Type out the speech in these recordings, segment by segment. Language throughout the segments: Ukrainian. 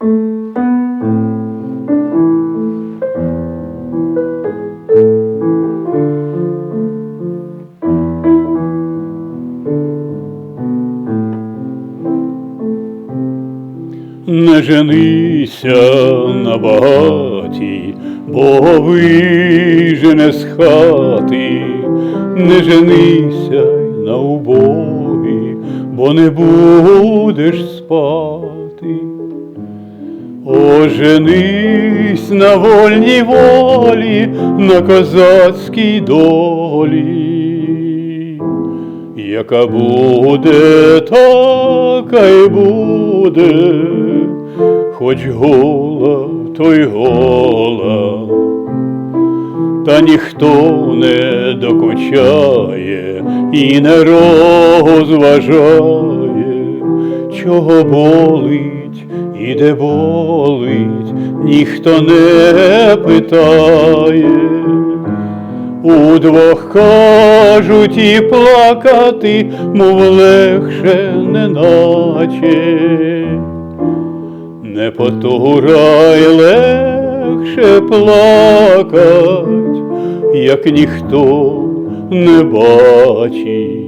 Не женися на багатій, бо вижене з хати, не женися на убогій, бо не будеш спати. Оженись на вольній волі, на козацькій долі. Яка буде, така й буде, хоч гола, то й гола, та ніхто не докучає і не розважає, чого болить і де болить, ніхто не питає. Удвох кажуть і плакати, мов легше неначе. Не потурай легше плакать, як ніхто не бачить.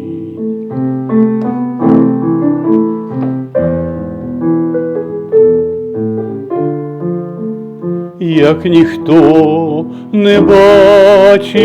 Як ніхто не бачить.